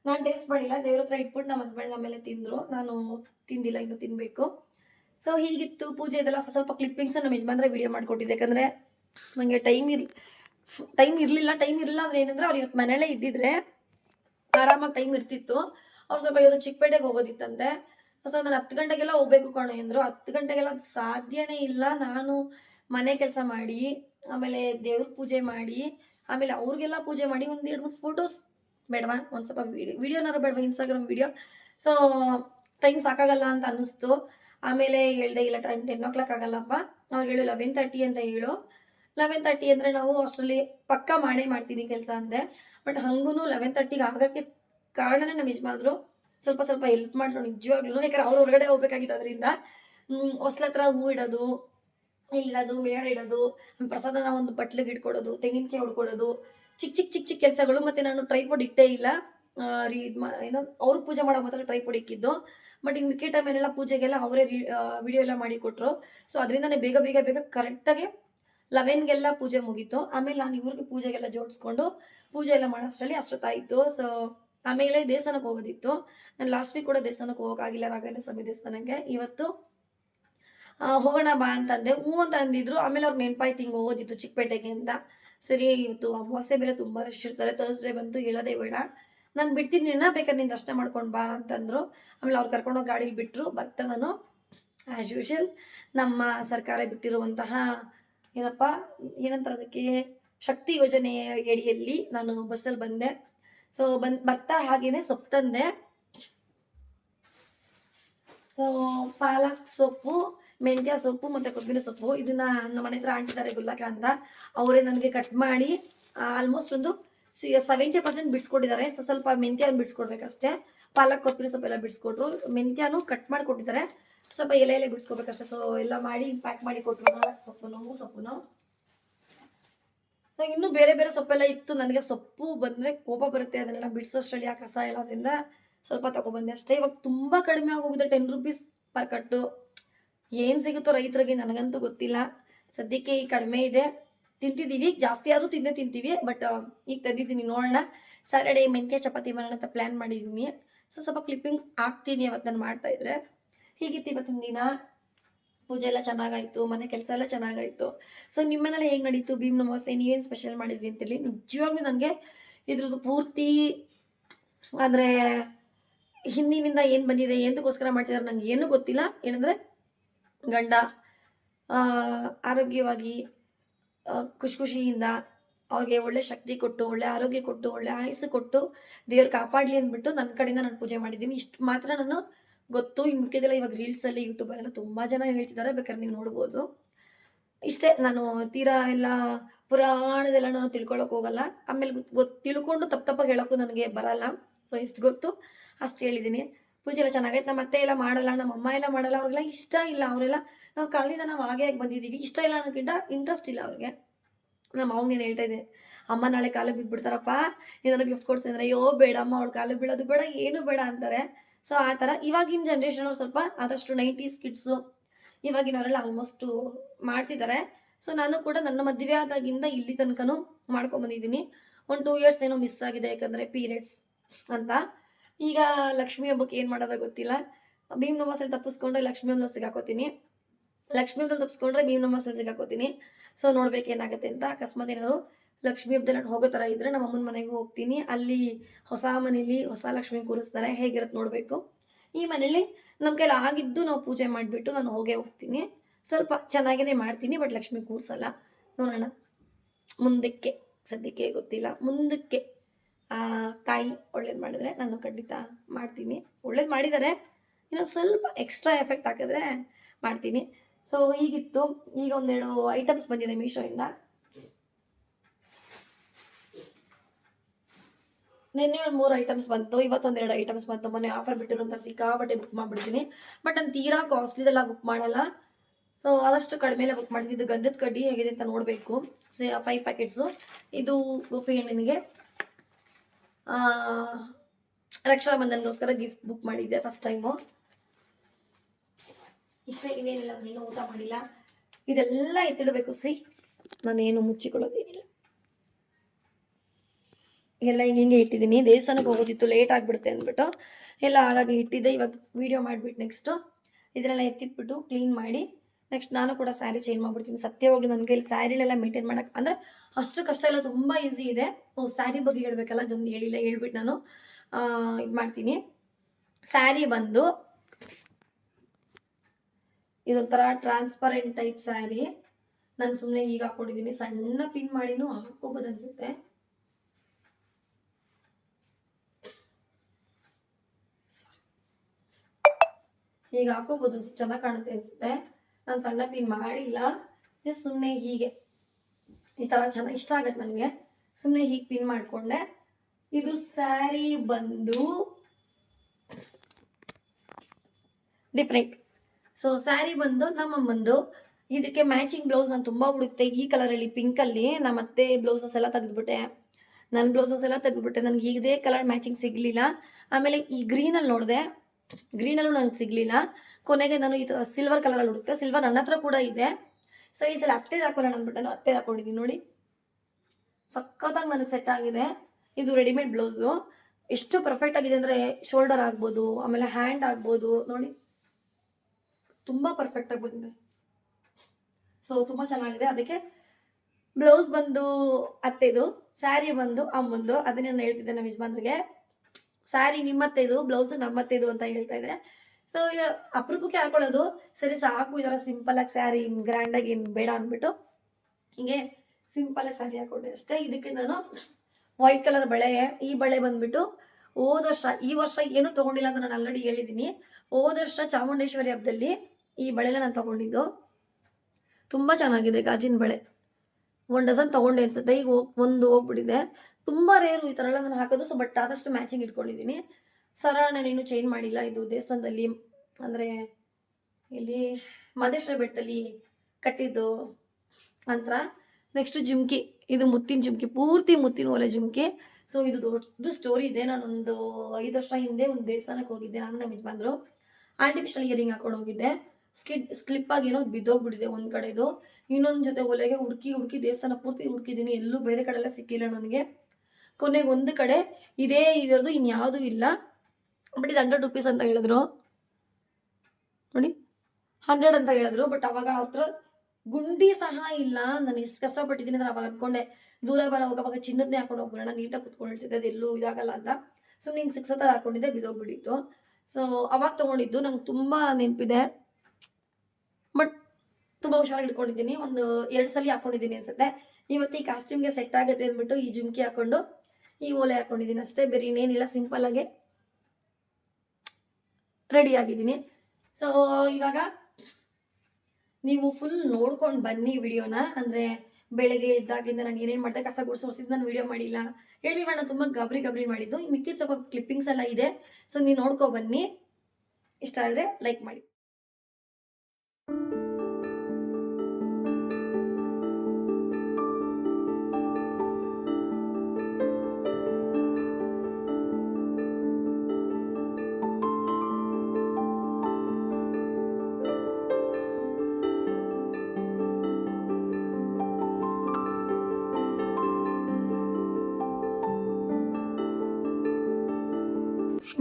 ನಾನು ಟೇಸ್ಟ್ ಮಾಡಿಲ್ಲ, ದೇವ್ರ ಹತ್ರ ಇಟ್ಬಿಟ್ಟು ನಮ್ಮ ಹಸ್ಬೆಂಡ್ ಆಮೇಲೆ ತಿಂದ್ರು. ನಾನು ತಿಂದಿಲ್ಲ, ಇನ್ನು ತಿನ್ಬೇಕು. ಸೊ ಹೀಗಿತ್ತು. ಪೂಜೆ ಇದೆಲ್ಲ ಸ್ವಲ್ಪ ಕ್ಲಿಪ್ಪಿಂಗ್ಸ್ ನಮ್ಮ ಯಜಮಾನ್ರೆ ವಿಡಿಯೋ ಮಾಡ್ಕೊಟ್ಟಿದ್ದೆ. ಯಾಕಂದ್ರೆ ನನಗೆ ಟೈಮ್ ಇರ್ ಟೈಮ್ ಇರಲಿಲ್ಲ ಟೈಮ್ ಇರಲಿಲ್ಲ ಅಂದ್ರೆ ಏನಂದ್ರೆ ಅವ್ರು ಇವತ್ತು ಮನೇಲೆ ಇದ್ದಿದ್ರೆ ಆರಾಮಾಗಿ ಟೈಮ್ ಇರ್ತಿತ್ತು. ಅವ್ರು ಸ್ವಲ್ಪ ಇವತ್ತು ಚಿಕ್ಕಪೇಟೆಗೆ ಹೋಗೋದಿತ್ತಂತೆ. ಸೊ ನಾನು ಹತ್ತು ಗಂಟೆಗೆಲ್ಲ ಹೋಗ್ಬೇಕು ಕಣೋ ಅಂದ್ರು ಹತ್ತು ಗಂಟೆಗೆಲ್ಲ ಸಾಧ್ಯನೇ ಇಲ್ಲ. ನಾನು ಮನೆ ಕೆಲಸ ಮಾಡಿ, ಆಮೇಲೆ ದೇವ್ರ ಪೂಜೆ ಮಾಡಿ, ಆಮೇಲೆ ಅವ್ರಿಗೆಲ್ಲ ಪೂಜೆ ಮಾಡಿ ಒಂದ್ ಎರಡು ಮೂರು ಫೋಟೋಸ್ ಬೇಡವಾ? ಒಂದ್ ಸ್ವಲ್ಪ ವಿಡಿಯೋ ವಿಡಿಯೋನಾರು ಬೇಡವಾ? ಇನ್ಸ್ಟಾಗ್ರಾಮ್ ವಿಡಿಯೋ ಸೊ ಟೈಮ್ ಸಾಕಾಗಲ್ಲ ಅಂತ ಅನ್ನಿಸ್ತು. ಆಮೇಲೆ ಹೇಳ್ದೆ, ಇಲ್ಲ ಟೈಮ್ ಟೆನ್ ಓ ಕ್ಲಾಕ್ ಆಗಲ್ಲಪ್ಪ ಅವ್ರು ಹೇಳು ಲೆವೆನ್ ತರ್ಟಿ ಅಂತ ಹೇಳು. ಲೆವೆನ್ ತರ್ಟಿ ಅಂದ್ರೆ ನಾವು ಅಷ್ಟರಲ್ಲಿ ಪಕ್ಕ ಮಾಡೇ ಮಾಡ್ತೀನಿ ಕೆಲಸ ಅಂದೆ. ಬಟ್ ಹಂಗೂ ಲೆವೆನ್ ತರ್ಟಿಗೆ ಆಗಕ್ಕೆ ಕಾರಣನೇ ನಮ್ಮ ಯಜಮಾನ್ರು ಸ್ವಲ್ಪ ಸ್ವಲ್ಪ ಹೆಲ್ಪ್ ಮಾಡಿದ್ರು ನಿಜವಾಗ್ಲೂ. ಯಾಕಂದ್ರೆ ಅವ್ರು ಹೊರಗಡೆ ಹೋಗ್ಬೇಕಾಗಿತ್ತು ಅದರಿಂದ, ಹ್ಮ್ ಹತ್ರ ಹೂ ಇಡೋದು ಇಡೋದು, ಮೇಳ ಇಡೋದು, ಪ್ರಸಾದನ ಒಂದು ಬಟ್ಲಿಗೆ ಇಟ್ಕೊಡೋದು, ತೆಂಗಿನಕಾಯಿ ಹೊಡ್ಕೊಡೋದು ಚಿಕ್ಕ ಚಿಕ್ಕ ಚಿಕ್ಕ ಚಿಕ್ಕ ಕೆಲಸಗಳು ಮತ್ತೆ ನಾನು ಟ್ರೈಪೋಡ್ ಇಟ್ಟೇ ಇಲ್ಲ. ರೀ ಏನೋ ಅವ್ರು ಪೂಜೆ ಮಾಡೋ ಮಾತ್ರ ಟ್ರೈಪೋಡ್ ಇಕ್ಕಿದ್ದು. ಬಟ್ ಇನ್ನು ಮಿಕ್ಕಿ ಟೈಮೆಲ್ಲ ಪೂಜೆಗೆಲ್ಲ ಅವರೇ ವಿಡಿಯೋ ಎಲ್ಲ ಮಾಡಿ ಕೊಟ್ರು. ಸೊ ಅದರಿಂದನೇ ಬೇಗ ಬೇಗ ಬೇಗ ಕರೆಕ್ಟಾಗಿ ಲೆವೆನ್ಗೆಲ್ಲ ಪೂಜೆ ಮುಗೀತು. ಆಮೇಲೆ ನಾನು ಇವ್ರಿಗೆ ಪೂಜೆಗೆಲ್ಲ ಜೋಡಿಸ್ಕೊಂಡು ಪೂಜೆ ಎಲ್ಲ ಮಾಡೋಷ್ಟರಲ್ಲಿ ಅಷ್ಟೊತ್ತಾಯಿತು. ಸೊ ಆಮೇಲೆ ದೇವಸ್ಥಾನಕ್ಕೆ ಹೋಗೋದಿತ್ತು. ನಾನು ಲಾಸ್ಟ್ ವೀಕ್ ಕೂಡ ದೇವಸ್ಥಾನಕ್ಕೆ ಹೋಗೋಕ್ಕಾಗಿಲ್ಲ ರಾಘವೇಂದ್ರ ಸ್ವಾಮಿ ದೇವಸ್ಥಾನಕ್ಕೆ. ಇವತ್ತು ಹೋಗೋಣ ಬಾ ಅಂತಂದೆ. ಹ್ಞೂ ಅಂತ ಅಂದಿದ್ರು. ಆಮೇಲೆ ಅವ್ರು ನೆನಪಾಯ್ತು ಹಿಂಗೆ ಹೋಗೋದಿತ್ತು ಚಿಕ್ಕಪೇಟೆಗೆ ಅಂತ ಸರಿ, ಇವತ್ತು ಅಮಾವಾಸ್ಯೆ ಬೇರೆ ತುಂಬಾ ರಶ್ ಇರ್ತಾರೆ. ತರ್ಸ್ಡೇ ಬಂತು ಹೇಳೋದೇ ಬೇಡ. ನಾನು ಬಿಡ್ತೀನಿ ಬೇಕಾದ್ರೆ ನೀನು ದರ್ಶನ ಮಾಡ್ಕೊಂಡು ಬಾ ಅಂತಂದ್ರು. ಆಮೇಲೆ ಅವ್ರು ಕರ್ಕೊಂಡೋಗಿ ಗಾಡೀಲಿ ಬಿಟ್ಟರು ಬರ್ತಾ ನಾನು ಆ್ಯಸ್ ಯೂಶಲ್ ನಮ್ಮ ಸರ್ಕಾರ ಬಿಟ್ಟಿರುವಂತಹ, ಏನಪ್ಪ, ಏನಂತಾರೆ ಅದಕ್ಕೆ, ಶಕ್ತಿ ಯೋಜನೆ ಅಡಿಯಲ್ಲಿ ನಾನು ಬಸ್ಸಲ್ಲಿ ಬಂದೆ. ಸೊ ಬಂದ್ ಬರ್ತಾ ಹಾಗೇನೆ ಸೊಪ್ಪು ತಂದೆ ಸೊ ಪಾಲಕ್ ಸೊಪ್ಪು ಮೆಂತ್ಯ ಸೊಪ್ಪು ಮತ್ತೆ ಕೊಬ್ಬಿನ ಸೊಪ್ಪು ಇದನ್ನ ನಮ್ಮ ಮನೆ ಹತ್ರ ಅಂಟಿದ್ದಾರೆ ಗುಲ್ಲಕ ಅಂತ ಅವರೇ ನನಗೆ ಕಟ್ ಮಾಡಿ ಆಲ್ಮೋಸ್ಟ್ ಒಂದು ಸೆವೆಂಟಿ ಪರ್ಸೆಂಟ್ ಬಿಡಿಸ್ಕೊಟ್ಟಿದ್ದಾರೆ. ಸ್ವಲ್ಪ ಮೆಂತ್ಯ ಬಿಡಿಸ್ಕೊಡ್ಬೇಕಷ್ಟೇ. ಪಾಲಕ್ ಕೊಬ್ಬರಿ ಸೊಪ್ಪು ಎಲ್ಲ ಬಿಡಿಸ್ಕೊಟ್ರು. ಮೆಂತ್ಯನು ಕಟ್ ಮಾಡಿ ಕೊಟ್ಟಿದ್ದಾರೆ ಸ್ವಲ್ಪ ಎಲೆ ಎಲೆ ಬಿಡಿಸ್ಕೊಬೇಕಷ್ಟೇ. ಸೊ ಎಲ್ಲ ಮಾಡಿ ಪ್ಯಾಕ್ ಮಾಡಿ ಕೊಟ್ಟರು ಪಾಲಕ್ ನೋವು ಸೊಪ್ಪು ಸೊಪ್ಪುನು. ಸೊ ಇನ್ನೂ ಬೇರೆ ಬೇರೆ ಸೊಪ್ಪೆಲ್ಲ ಇತ್ತು. ನನಗೆ ಸೊಪ್ಪು ಬಂದರೆ ಕೋಪ ಬರುತ್ತೆ. ಅದನ್ನೆಲ್ಲ ಬಿಡಿಸೋಷ್ಟರಲ್ಲಿ ಆ ಕಸ ಎಲ್ಲದ್ರಿಂದ ಸ್ವಲ್ಪ ತಗೊಬಂದೆ ಅಷ್ಟೇ. ಇವಾಗ ತುಂಬ ಕಡಿಮೆ ಆಗೋಗಿದೆ. ಟೆನ್ ರುಪೀಸ್ ಪರ್ ಕಟ್ಟು ಏನು ಸಿಗುತ್ತೋ ರೈತರಿಗೆ ನನಗಂತೂ ಗೊತ್ತಿಲ್ಲ. ಸದ್ಯಕ್ಕೆ ಈಗ ಕಡಿಮೆ ಇದೆ. ತಿಂತಿದ್ದೀವಿ ಜಾಸ್ತಿ ಆದರೂ ತಿಂದೇ ತಿಂತೀವಿ. ಬಟ್ ಈಗ ತಂದಿದ್ದೀನಿ. ನೋಡೋಣ. ಸ್ಯಾಟರ್ಡೇ ಮೆಂತ್ಯ ಚಪಾತಿ ಮಾಡೋಣ ಅಂತ ಪ್ಲ್ಯಾನ್ ಮಾಡಿದ್ದೀನಿ ಸೊ ಸ್ವಲ್ಪ ಕ್ಲಿಪ್ಪಿಂಗ್ಸ್ ಹಾಕ್ತೀನಿ. ಅವತ್ತು ನಾನು ಮಾಡ್ತಾ ಇದ್ರೆ. ಹೀಗಿತ್ತು ಇವತ್ತಿನ ದಿನ. ಪೂಜೆ ಎಲ್ಲ ಚೆನ್ನಾಗಾಯ್ತು, ಮನೆ ಕೆಲಸ ಎಲ್ಲ ಚೆನ್ನಾಗಾಯ್ತು. ಸೊ ನಿಮ್ಮನೆಲ್ಲ ಹೇಗೆ ನಡೀತು? ಭೀಮ್ ನಮಸ್ತೆ, ನೀವೇನು ಸ್ಪೆಷಲ್ ಮಾಡಿದ್ರಿ ಅಂತೇಳಿ ನಿಜವಾಗ್ಲೂ ನನಗೆ ಇದ್ರದ್ದು ಪೂರ್ತಿ ಅಂದ್ರೆ ಹಿಂದಿನಿಂದ ಏನು ಬಂದಿದೆ, ಎಂತಕ್ಕೋಸ್ಕರ ಮಾಡ್ತಿದ್ದಾರೆ ನಂಗೆ ಏನು ಗೊತ್ತಿಲ್ಲ. ಏನಂದ್ರೆ ಗಂಡ ಆರೋಗ್ಯವಾಗಿ ಖುಷಿ ಖುಷಿಯಿಂದ ಅವ್ರಿಗೆ ಒಳ್ಳೆ ಶಕ್ತಿ ಕೊಟ್ಟು, ಒಳ್ಳೆ ಆರೋಗ್ಯ ಕೊಟ್ಟು, ಒಳ್ಳೆ ಆಯಸ್ಸು ಕೊಟ್ಟು ದೇವ್ರು ಕಾಪಾಡಲಿ ಅಂದ್ಬಿಟ್ಟು ನನ್ನ ಕಡೆಯಿಂದ ನಾನು ಪೂಜೆ ಮಾಡಿದ್ದೀನಿ. ಇಷ್ಟು ಮಾತ್ರ ನಾನು ಗೊತ್ತು. ಇನ್ನು ಮಿಕ್ಕಿದೆಲ್ಲ ಇವಾಗ ರೀಲ್ಸಲ್ಲಿ ಯೂಟ್ಯೂಬಲ್ಲೆಲ್ಲ ತುಂಬಾ ಜನ ಹೇಳ್ತಿದ್ದಾರೆ ಬೇಕಾದ್ರೆ ನೀವು ನೋಡ್ಬೋದು. ಇಷ್ಟೇ ನಾನು ತೀರಾ ಎಲ್ಲ ಪುರಾಣದೆಲ್ಲ ನಾನು ತಿಳ್ಕೊಳಕ್ ಹೋಗಲ್ಲ. ಆಮೇಲೆ ಗೊತ್ ಗೊತ್, ತಿಳ್ಕೊಂಡು ತಪ್ಪು ತಪ್ಪಾಗಿ ಹೇಳೋಕ್ಕೂ ನನಗೆ ಬರಲ್ಲ. ಸೊ ಇಷ್ಟು ಗೊತ್ತು. ಅಷ್ಟು ಹೇಳಿದ್ದೀನಿ ಪೂಜೆ ಎಲ್ಲ ಚೆನ್ನಾಗೈತೆ ನಮ್ಮ ಅತ್ತೆ ಎಲ್ಲ ಮಾಡಲ್ಲ ನಮ್ಮ ಅಮ್ಮ ಎಲ್ಲ ಮಾಡಲ್ಲ. ಅವ್ರಿಗೆಲ್ಲ ಇಷ್ಟ ಇಲ್ಲ. ಅವರೆಲ್ಲ ನಾವು ಕಾಲದಿಂದ ನಾವು ಹಾಗೆ ಆಗಿ ಬಂದಿದ್ದೀವಿ ಇಷ್ಟ ಇಲ್ಲ ಅನ್ನೋಕ್ಕಿಂತ ಇಂಟ್ರೆಸ್ಟ್ ಇಲ್ಲ ಅವ್ರಿಗೆ. ನಮ್ಮ ಅವಂಗೇನು ಹೇಳ್ತಾ ಇದೆ ಅಮ್ಮ ನಾಳೆ ಕಾಲಿಗೆ ಬಿದ್ಬಿಡ್ತಾರಪ್ಪ ಏನಾದ್ರು ಗಿಫ್ಟ್ ಕೊಡ್ಸಿದ್ರೆ ಅಯ್ಯೋ ಬೇಡ ಅಮ್ಮ ಅವ್ಳು ಕಾಲಿಗೆ ಬೀಳೋದು ಬೇಡ, ಏನು ಬೇಡ ಅಂತಾರೆ. ಸೊ ಆ ಥರ ಇವಾಗಿನ ಜನ್ರೇಷನ್ ಅವ್ರು ಸ್ವಲ್ಪ ಆದಷ್ಟು ನೈಂಟೀಸ್ ಕಿಡ್ಸು ಇವಾಗಿನವರೆಲ್ಲ ಆಲ್ಮೋಸ್ಟು ಮಾಡ್ತಿದ್ದಾರೆ ಸೊ ನಾನು ಕೂಡ ನನ್ನ ಮದುವೆ ಆದಾಗಿಂದ ಇಲ್ಲಿ ತನಕನೂ ಮಾಡ್ಕೊಂಬಂದಿದ್ದೀನಿ ಒಂದು ಟೂ ಇಯರ್ಸ್ ಏನೋ ಮಿಸ್ ಆಗಿದೆ, ಯಾಕಂದರೆ ಪೀರಿಯಡ್ಸ್ ಅಂತ. ಈಗ ಲಕ್ಷ್ಮಿ ಹಬ್ಬಕ್ಕೆ ಏನು ಮಾಡೋದ ಗೊತ್ತಿಲ್ಲ. ಭೀಮ್ ನಮಾಸಲ್ಲಿ ತಪ್ಪಿಸ್ಕೊಂಡ್ರೆ ಲಕ್ಷ್ಮಿ ಹಬ್ಬದಲ್ಲಿ ಸಿಗಾಕೋತೀನಿ. ಲಕ್ಷ್ಮಿ ಹಬ್ಬದಲ್ಲಿ ತಪ್ಪಿಸ್ಕೊಂಡ್ರೆ ಭೀಮ್ ನಮಾಸಲ್ಲಿ ಸಿಗಾಕೋತೀನಿ. ಸೊ ನೋಡ್ಬೇಕು ಏನಾಗುತ್ತೆ ಅಂತ ಅಕಸ್ಮಾತ್ ಏನಾದ್ರು ಲಕ್ಷ್ಮಿ ಹಬ್ಬದಲ್ಲಿ ಹೋಗೋ ಥರ ಇದ್ರೆ ನಮ್ಮ ಅಮ್ಮನ ಮನೆಗೆ ಹೋಗ್ತೀನಿ. ಅಲ್ಲಿ ಹೊಸ ಮನೇಲಿ ಹೊಸ ಲಕ್ಷ್ಮಿ ಕೂರಿಸ್ತಾರೆ. ಹೇಗಿರುತ್ತೆ ನೋಡಬೇಕು. ಈ ಮನೇಲಿ ನಮ್ಮ ಕೈಲಿ ಆಗಿದ್ದು ನಾವು ಪೂಜೆ ಮಾಡಿಬಿಟ್ಟು ನಾನು ಹೋಗೇ ಹೋಗ್ತೀನಿ. ಸ್ವಲ್ಪ ಚೆನ್ನಾಗೇ ಮಾಡ್ತೀನಿ, ಬಟ್ ಲಕ್ಷ್ಮಿ ಕೂರಿಸಲ್ಲ. ನೋಡೋಣ. ಮುಂದಕ್ಕೆ, ಸದ್ಯಕ್ಕೆ ಗೊತ್ತಿಲ್ಲ. ಮುಂದಕ್ಕೆ ತಾಯಿ ಒಳ್ಳೇದು ಮಾಡಿದ್ರೆ ನಾನು ಖಂಡಿತ ಮಾಡ್ತೀನಿ. ಒಳ್ಳೇದು ಮಾಡಿದ್ದಾರೆ ಇನ್ನೊಂದು ಸ್ವಲ್ಪ ಎಕ್ಸ್ಟ್ರಾ ಎಫೆಕ್ಟ್ ಹಾಕಿದ್ರೆ ಮಾಡ್ತೀನಿ. ಸೊ ಹೀಗಿತ್ತು. ಈಗ ಒಂದೆರಡು ಐಟಮ್ಸ್ ಬಂದಿದೆ ಮೀಶೋಯಿಂದ ನಿನ್ನೆ ಒಂದು ಮೂರು ಐಟಮ್ಸ್ ಬಂತು ಇವತ್ತೊಂದೆರಡು ಐಟಮ್ಸ್ ಬಂತು, ಮೊನ್ನೆ ಆಫರ್ ಬಿಟ್ಟಿರೋಂಥ ಸಿಕ್ಕಾಬಟ್ಟೆ ಬುಕ್ ಮಾಡ್ಬಿಡ್ತೀನಿ ಬಟ್ ನಾನು ತೀರಾ ಕಾಸ್ಟ್ಲಿದೆಲ್ಲ ಬುಕ್ ಮಾಡಲ್ಲ. ಸೊ ಆದಷ್ಟು ಕಡಿಮೆಲೆ ಬುಕ್ ಮಾಡ್ತೀನಿ. ಇದು ಗಂಧದ ಕಡ್ಡಿ ಹೇಗಿದೆ ಅಂತ ನೋಡಬೇಕು. ಫೈವ್ ಪ್ಯಾಕೆಟ್ಸು ಇದು ಗೋಪಿ ಹೆಣ್ಣಿನಿಗೆ ರಕ್ಷಾಬಂಧನ್ಗೋಸ್ಕರ ಗಿಫ್ಟ್ ಬುಕ್ ಮಾಡಿದ್ದೆ ಫಸ್ಟ್ ಟೈಮು ಇಷ್ಟೇ, ಇನ್ನೇನಿಲ್ಲ, ನೀನು ಊಟ ಮಾಡಿಲ್ಲ. ಇದೆಲ್ಲ ಎತ್ತಿಡಬೇಕು, ಸಿ. ನಾನೇನು ಮುಚ್ಚಿಕೊಳ್ಳೋದೇನಿಲ್ಲ. ಎಲ್ಲ ಹಿಂಗೆ ಹಿಂಗೆ ಇಟ್ಟಿದ್ದೀನಿ. ದೇವಸ್ಥಾನಕ್ಕೆ ಹೋಗೋದಿತ್ತು ಲೇಟ್ ಆಗಿಬಿಡುತ್ತೆ ಅಂದ್ಬಿಟ್ಟು ಎಲ್ಲ ಹಾಗಾಗಿ ಇಟ್ಟಿದ್ದೆ. ಇವಾಗ ವಿಡಿಯೋ ಮಾಡಿಬಿಟ್ಟು ನೆಕ್ಸ್ಟು ಇದನ್ನೆಲ್ಲ ಎತ್ತಿಟ್ಬಿಟ್ಟು ಕ್ಲೀನ್ ಮಾಡಿ ನೆಕ್ಸ್ಟ್ ನಾನು ಕೂಡ ಸ್ಯಾರಿ ಚೇಂಜ್ ಮಾಡ್ಬಿಡ್ತೀನಿ. ಸತ್ಯವಾಗ್ಲೂ ನನ್ನ ಕೈಲಿ ಸ್ಯಾರಿಲೆಲ್ಲ ಮೇಂಟೈನ್ ಮಾಡಕ್ಕೆ ಅಂದರೆ ಅಷ್ಟು ಕಷ್ಟ ಎಲ್ಲ ತುಂಬ ಈಸಿ ಇದೆ. ಓ ಸ್ಯಾರಿ ಬಗ್ಗೆ ಹೇಳಬೇಕಲ್ಲ, ಅದೊಂದು ಹೇಳಿಲ್ಲ ಹೇಳ್ಬಿಟ್ಟು ನಾನು ಇದು ಮಾಡ್ತೀನಿ. ಸ್ಯಾರಿ ಬಂದು ಇದೊಂಥರ ಟ್ರಾನ್ಸ್ಪರೆಂಟ್ ಟೈಪ್ ಸ್ಯಾರಿ ನಾನು ಸುಮ್ಮನೆ ಈಗ ಹಾಕೊಂಡಿದ್ದೀನಿ ಸಣ್ಣ ಪಿನ್ ಮಾಡಿನೂ ಹಾಕೋಬೋದು ಅನ್ಸುತ್ತೆ. ಈಗ ಹಾಕೋಬಹುದು ಚೆನ್ನಾಗಿ ಕಾಣುತ್ತೆ ಅನ್ಸುತ್ತೆ. ನಾನು ಸಣ್ಣ ಪಿನ್ ಮಾಡಿಲ್ಲ. ಸುಮ್ಮನೆ ಹೀಗೆ. ಈ ತರ ಚೆನ್ನಾಗಿ ಇಷ್ಟ ಆಗತ್ತೆ ನನಗೆ. ಸುಮ್ಮನೆ ಹೀಗೆ ಪಿನ್ ಮಾಡಿಕೊಂಡೆ. ಇದು ಸ್ಯಾರಿ ಬಂದು ಡಿಫ್ರೆಂಟ್. ಸೊ, ಸ್ಯಾರಿ ಬಂದು ನಮ್ಮಮ್ಮಂದು. ಇದಕ್ಕೆ ಮ್ಯಾಚಿಂಗ್ ಬ್ಲೌಸ್ ನಾನು ತುಂಬ ಹುಡುಕ್ತೆ ಈ ಕಲರಲ್ಲಿ, ಪಿಂಕಲ್ಲಿ ನಮ್ಮ ಅತ್ತೆ ಬ್ಲೌಸಸ್ ಎಲ್ಲ ತೆಗೆದ್ಬಿಟ್ಟೆ. ನನ್ನ ಬ್ಲೌಸಸ್ ಎಲ್ಲ ತೆಗೆದ್ಬಿಟ್ಟೆ. ನನಗೆ ಇದೇ ಕಲರ್ ಮ್ಯಾಚಿಂಗ್ ಸಿಗಲಿಲ್ಲ. ಆಮೇಲೆ ಈ ಗ್ರೀನಲ್ಲಿ ನೋಡಿದೆ. ಗ್ರೀನಲ್ಲೂ ನಂಗೆ ಸಿಗಲಿಲ್ಲ. ಕೊನೆಗೆ ನಾನು ಇದು ಸಿಲ್ವರ್ ಕಲರಲ್ಲಿ ಹುಡುಕ್ತೆ ಸಿಲ್ವರ್ ನನ್ನ ಹತ್ರ ಕೂಡ ಇದೆ. ಸೊ ಈ ಸಲ ಅತ್ತೆದು ಹಾಕೊಳ್ಳೋಣ ಅಂದ್ಬಿಟ್ಟು ನಾನು ಅತ್ತೆ ಹಾಕೊಂಡಿದ್ದೀನಿ ನೋಡಿ. ಸಖತ್ತಾಗಿ ನನಗೆ ಸೆಟ್ ಆಗಿದೆ. ಇದು ರೆಡಿಮೇಡ್ ಬ್ಲೌಸು ಎಷ್ಟು ಪರ್ಫೆಕ್ಟ್ ಆಗಿದೆ ಅಂದರೆ ಶೋಲ್ಡರ್ ಆಗ್ಬೋದು, ಆಮೇಲೆ ಹ್ಯಾಂಡ್ ಆಗ್ಬೋದು, ನೋಡಿ. ತುಂಬ ಪರ್ಫೆಕ್ಟ್ ಆಗಿ ಬಂದಿದೆ ಸೊ ತುಂಬ ಚೆನ್ನಾಗಿದೆ. ಅದಕ್ಕೆ ಬ್ಲೌಸ್ ಬಂದು ಅತ್ತೆದು ಸ್ಯಾರಿ ಬಂದು, ಅಮ್ಮಂದು, ಅದನ್ನೇ ನಾನು ಹೇಳ್ತಿದ್ದೆ ನಮ್ಮ ಯಜಮಾನ್ರಿಗೆ. ಸ್ಯಾರಿ ನಿಮ್ಮತ್ತೈದು ಬ್ಲೌಸ್ ನಮ್ಮತ್ತೆದು ಅಂತ ಹೇಳ್ತಾ ಇದ್ರೆ. ಸೊ ಅಪರೂಪಕ್ಕೆ ಹಾಕೊಳ್ಳೋದು, ಸರಿ ಸಾಕು ಇದರ ಸಿಂಪಲ್ ಆಗಿ ಸ್ಯಾರಿ ಗ್ರ್ಯಾಂಡ್ ಆಗಿ ಏನು ಬೇಡ ಅಂದ್ಬಿಟ್ಟು ಹಿಂಗೆ ಸಿಂಪಲ್ ಆಗಿ ಸ್ಯಾರಿ ಹಾಕೊಂಡೆ. ಅಷ್ಟೇ ಇದಕ್ಕೆ ನಾನು ವೈಟ್ ಕಲರ್ ಬಳೆ, ಈ ಬಳೆ ಬಂದ್ಬಿಟ್ಟು ಹೋದ ವರ್ಷ, ಈ ವರ್ಷ ಏನು ತಗೊಂಡಿಲ್ಲ ಅಂತ ನಾನು ಆಲ್ರೆಡಿ ಹೇಳಿದ್ದೀನಿ. ಹೋದ ವರ್ಷ ಚಾಮುಂಡೇಶ್ವರಿ ಹಬ್ಬದಲ್ಲಿ ಈ ಬಳೆನ ನಾನು ತಗೊಂಡಿದ್ದು. ತುಂಬಾ ಚೆನ್ನಾಗಿದೆ ಗಾಜಿನ ಬಳೆ. ಒನ್ ಡಸನ್ ತಗೊಂಡೆ ಅನ್ಸುತ್ತೆ. ಈಗ ಒಂದು ಹೋಗ್ಬಿಟ್ಟಿದೆ. ತುಂಬ ರೇರು ಈ ಥರ ಎಲ್ಲ ನಾನು ಹಾಕೋದು. ಸೊ ಬಟ್ ಆದಷ್ಟು ಮ್ಯಾಚಿಂಗ್ ಇಟ್ಕೊಂಡಿದ್ದೀನಿ. ಸರ ನಾನೇನು ಚೇಂಜ್ ಮಾಡಿಲ್ಲ. ಇದು ದೇವಸ್ಥಾನದಲ್ಲಿ, ಅಂದರೆ ಇಲ್ಲಿ ಮಾದೇಶ್ವರ ಬೆಟ್ಟದಲ್ಲಿ ಕಟ್ಟಿದ್ದು ನಂತರ ನೆಕ್ಸ್ಟ್ ಜುಮ್ಕಿ, ಇದು ಮುತ್ತಿನ ಜುಮ್ಕಿ, ಪೂರ್ತಿ ಮುತ್ತಿನ ಒಲೆ ಜುಮ್ಕಿ. ಸೊ ಇದು ದೊಡ್ಡ ಸ್ಟೋರಿ ಇದೆ. ನಾನೊಂದು ಐದು ವರ್ಷ ಹಿಂದೆ ಒಂದು ದೇವಸ್ಥಾನಕ್ಕೆ ಹೋಗಿದ್ದೆ. ನಾನು ನಮ್ಮ ಯಜಮಾನ್ರು. ಆರ್ಟಿಫಿಷಿಯಲ್ ಇಯರಿಂಗ್ ಹಾಕೊಂಡು ಹೋಗಿದ್ದೆ. ಸ್ಕಿಡ್ ಸ್ಲಿಪ್ ಆಗಿ ಏನೋ ಬಿದ್ದೋಗ್ಬಿಟ್ಟಿದೆ ಒಂದು ಕಡೆದು. ಇನ್ನೊಂದು ಜೊತೆ ಒಲೆಗೆ ಹುಡುಕಿ ಹುಡುಕಿ ದೇವಸ್ಥಾನ ಪೂರ್ತಿ ಹುಡುಕಿದ್ದೀನಿ. ಎಲ್ಲೂ ಬೇರೆ ಕಡೆ ಎಲ್ಲ ಸಿಕ್ಕಿಲ್ಲ ನನಗೆ. ಕೊನೆಗೆ ಒಂದು ಕಡೆ ಇದೇ ಇರೋದು ಇನ್ಯಾವುದೂ ಇಲ್ಲ. ಬಟ್ ಇದು ಹಂಡ್ರೆಡ್ ರುಪೀಸ್ ಅಂತ ಹೇಳಿದ್ರು. ನೋಡಿ ಹಂಡ್ರೆಡ್ ಅಂತ ಹೇಳಿದ್ರು, ಬಟ್ ಅವಾಗ ಅವ್ರ ಗುಂಡಿ ಸಹ ಇಲ್ಲ ನಾನು ಎಷ್ಟು ಕಷ್ಟಪಟ್ಟಿದ್ದೀನಿ ಅಂದ್ರೆ ಅವಾಗ ಅನ್ಕೊಂಡೆ. ದೂರ ಬರೋವಾಗ ಅವಾಗ ಚಿನ್ನದನ್ನೇ ಹಾಕೊಂಡು ಹೋಗ್ಬಿಡೋಣ, ನೀಟಾಗಿ ಕುತ್ಕೊಂಡಿರ್ತಿದ್ದೆ ಎಲ್ಲೂ ಇದಾಗಲ್ಲ ಅಂತ. ಸೊ ನಿಂಗೆ ಸಿಕ್ಸ್ ಹಾಕೊಂಡಿದ್ದೆ ಬಿದೋಗ್ಬಿಟ್ಟಿತ್ತು ಸೊ ಅವಾಗ ತಗೊಂಡಿದ್ದು, ನಂಗೆ ತುಂಬ ನೆನಪಿದೆ. ಬಟ್ ತುಂಬ ಹುಷಾರಾಗಿ ಇಟ್ಕೊಂಡಿದ್ದೀನಿ ಒಂದು ಎರಡು ಸಲ ಹಾಕೊಂಡಿದ್ದೀನಿ ಅನ್ಸುತ್ತೆ. ಇವತ್ತು ಈ ಕಾಸ್ಟ್ಯೂಮ್ಗೆ ಸೆಟ್ ಆಗುತ್ತೆ ಅಂದ್ಬಿಟ್ಟು ಈ ಜುಮ್ಕಿ ಹಾಕೊಂಡು ಈ ಓಲೆ ಹಾಕೊಂಡಿದ್ದೀನಿ ಅಷ್ಟೇ, ಬೇರೆ ಇನ್ನೇನಿಲ್ಲ ಸಿಂಪಲ್ ಆಗಿ ರೆಡಿ ಆಗಿದ್ದೀನಿ. ಸೊ ಇವಾಗ ನೀವು ಫುಲ್ ನೋಡ್ಕೊಂಡು ಬನ್ನಿ ವಿಡಿಯೋನ. ಅಂದ್ರೆ ಬೆಳಗ್ಗೆ ಇದ್ದಾಗಿಂದ ನಾನು ಏನೇನು ಮಾಡಿದೆ, ಕಸ ಗುಡಿಸೋರ್ಸಿದ್ದು ನಾನು ವಿಡಿಯೋ ಮಾಡಿಲ್ಲ. ಹೇಳಿ ನಾನು ತುಂಬ ಗಬ್ರಿ ಗಬ್ರಿ ಮಾಡಿದ್ದು. ಈ ಮಿಕ್ಕಿದ ಸ್ವಲ್ಪ ಕ್ಲಿಪ್ಪಿಂಗ್ಸ್ ಎಲ್ಲ ಇದೆ. ಸೊ ನೀವು ನೋಡ್ಕೊ ಬನ್ನಿ. ಇಷ್ಟ ಆದರೆ ಲೈಕ್ ಮಾಡಿ.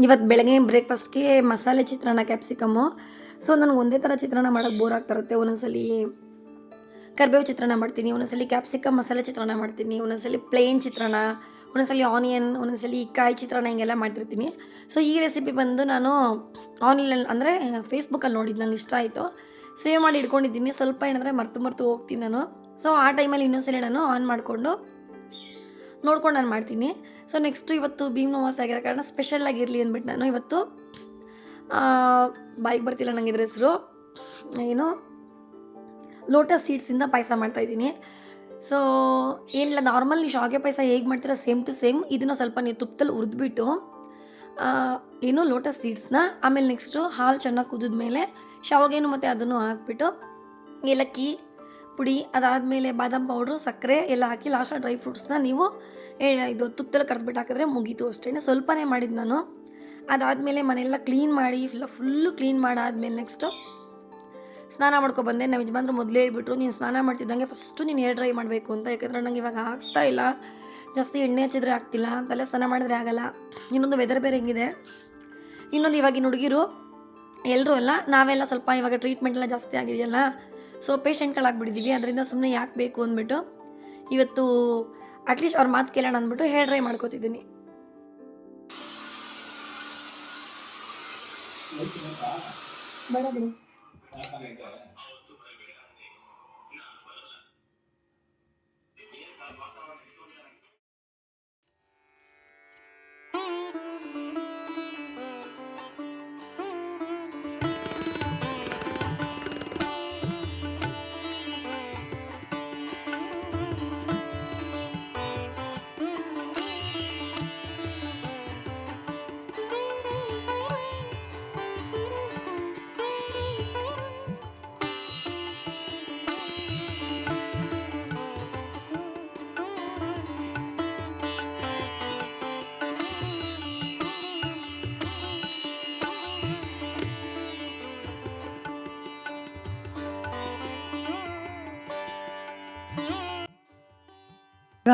ಇವತ್ತು ಬೆಳಗ್ಗೆ ಬ್ರೇಕ್ಫಾಸ್ಟ್ಗೆ ಮಸಾಲೆ ಚಿತ್ರಾನ್ನ ಕ್ಯಾಪ್ಸಿಕಮ್ಮು ಸೊ ನನಗೆ ಒಂದೇ ಥರ ಚಿತ್ರಾನ್ನ ಮಾಡೋಕ್ಕೆ ಬೋರ್ ಆಗ್ತಿರುತ್ತೆ. ಒಂದೊಂದ್ಸಲಿ ಕರ್ಬೇವು ಚಿತ್ರಾನ್ನ ಮಾಡ್ತೀನಿ, ಒಂದೊಂದ್ಸಲಿ ಕ್ಯಾಪ್ಸಿಕಮ್ ಮಸಾಲೆ ಚಿತ್ರಾನ್ನ ಮಾಡ್ತೀನಿ, ಒಂದೊಂದ್ಸಲಿ ಪ್ಲೇನ್ ಚಿತ್ರಾನ್ನ, ಒಂದೊಂದ್ಸಲಿ ಆನಿಯನ್ ಒಂದೊಂದ್ಸಲಿ ಕಾಯಿ ಚಿತ್ರಾನ್ನ ಹಿಂಗೆಲ್ಲ ಮಾಡ್ತಿರ್ತೀನಿ. ಸೊ ಈ ರೆಸಿಪಿ ಬಂದು ನಾನು ಆನ್ಲೈನ್ ಅಂದರೆ ಫೇಸ್ಬುಕ್ಕಲ್ಲಿ ನೋಡಿದ್ದು ನಂಗೆ ಇಷ್ಟ ಆಯಿತು. ಸೇವ್ ಮಾಡಿ ಇಟ್ಕೊಂಡಿದ್ದೀನಿ. ಸ್ವಲ್ಪ ಏನಂದರೆ ಮರ್ತು ಮರ್ತು ಹೋಗ್ತೀನಿ ನಾನು. ಸೊ ಆ ಟೈಮಲ್ಲಿ ಇನ್ನೊಂದ್ಸಲಿ ನಾನು ಆನ್ ಮಾಡಿಕೊಂಡು ನೋಡ್ಕೊಂಡು ನಾನು ಮಾಡ್ತೀನಿ. ಸೊ ನೆಕ್ಸ್ಟು ಇವತ್ತು ಭೀಮ್ ನವಾಸ್ ಆಗಿರೋ ಕಾರಣ ಸ್ಪೆಷಲ್ ಆಗಿರಲಿ ಅಂದ್ಬಿಟ್ಟು ನಾನು ಇವತ್ತು. ಬಾಯಿಗೆ ಬರ್ತಿಲ್ಲ ನನಗೆ ಇದ್ರ ಹೆಸರು. ಏನು? ಲೋಟಸ್ ಸೀಡ್ಸಿಂದ ಪಾಯಸ ಮಾಡ್ತಾಯಿದ್ದೀನಿ ಸೊ ಏನಿಲ್ಲ ನಾರ್ಮಲ್ ನೀವು ಶಾವಿಗೆ ಪಾಯಸ ಹೇಗೆ ಮಾಡ್ತೀರಾ ಸೇಮ್ ಟು ಸೇಮ್ ಇದನ್ನು ಸ್ವಲ್ಪ ನೀವು ತುಪ್ಪದಲ್ಲಿ ಹುರಿದ್ಬಿಟ್ಟು ಏನು ಲೋಟಸ್ ಸೀಡ್ಸ್ನ ಆಮೇಲೆ ನೆಕ್ಸ್ಟು ಹಾಲು ಚೆನ್ನಾಗಿ ಕುದಿದ ಮೇಲೆ ಶಾವಿಗೆನು ಮತ್ತು ಅದನ್ನು ಹಾಕ್ಬಿಟ್ಟು ಏಲಕ್ಕಿ ಪುಡಿ ಅದಾದಮೇಲೆ ಬಾದಾಮ್ ಪೌಡ್ರು ಸಕ್ಕರೆ ಎಲ್ಲ ಹಾಕಿ ಲಾಸ್ಟ್ ಡ್ರೈ ಫ್ರೂಟ್ಸ್ನ ನೀವು ಇದು ತುಪ್ಪದಲ್ಲಿ ಕರೆದ್ಬಿಟ್ಟು ಹಾಕಿದ್ರೆ ಮುಗೀತು ಅಷ್ಟೇ. ಸ್ವಲ್ಪನೇ ಮಾಡಿದ್ದು ನಾನು. ಅದಾದಮೇಲೆ ಮನೆಯೆಲ್ಲ ಕ್ಲೀನ್ ಮಾಡಿ ಫುಲ್ಲ ಫುಲ್ಲು ಕ್ಲೀನ್ ಮಾಡಾದ್ಮೇಲೆ ನೆಕ್ಸ್ಟು ಸ್ನಾನ ಮಾಡ್ಕೊ ಬಂದೆ. ನಮ್ಮ ಯಜಮಾನ್ರು ಮೊದಲೇ ಹೇಳ್ಬಿಟ್ರು, ನೀನು ಸ್ನಾನ ಮಾಡ್ತಿದ್ದಂಗೆ ಫಸ್ಟು ನೀನು ಏರ್ ಡ್ರೈ ಮಾಡಬೇಕು ಅಂತ. ಯಾಕಂದ್ರೆ ನಂಗೆ ಇವಾಗ ಆಗ್ತಾ ಇಲ್ಲ. ಜಾಸ್ತಿ ಎಣ್ಣೆ ಹಚ್ಚಿದ್ರೆ ಆಗ್ತಿಲ್ಲ. ತಲೆ ಸ್ನಾನ ಮಾಡಿದ್ರೆ ಆಗಲ್ಲ. ಇನ್ನೊಂದು ವೆದರ್ ಬೇರೆ ಹೆಂಗಿದೆ. ಇನ್ನೊಂದು ಇವಾಗಿನ ಹುಡುಗಿರು ಎಲ್ಲರೂ ಅಲ್ಲ, ನಾವೆಲ್ಲ ಸ್ವಲ್ಪ ಇವಾಗ ಟ್ರೀಟ್ಮೆಂಟ್ ಎಲ್ಲ ಜಾಸ್ತಿ ಆಗಿದೆಯಲ್ಲ ಸೊ ಪೇಷಂಟ್ಗಳಾಗ್ಬಿಟ್ಟಿದ್ದೀವಿ ಅದರಿಂದ ಸುಮ್ಮನೆ ಯಾಕೆ ಬೇಕು ಅಂದ್ಬಿಟ್ಟು ಇವತ್ತು ಅಟ್ಲೀಸ್ಟ್ ಅವ್ರ ಮಾತು ಕೇಳೋಣ ಅಂದ್ಬಿಟ್ಟು ಹೇರ್ ಡ್ರೈ ಮಾಡ್ಕೋತಿದ್ದೀನಿ.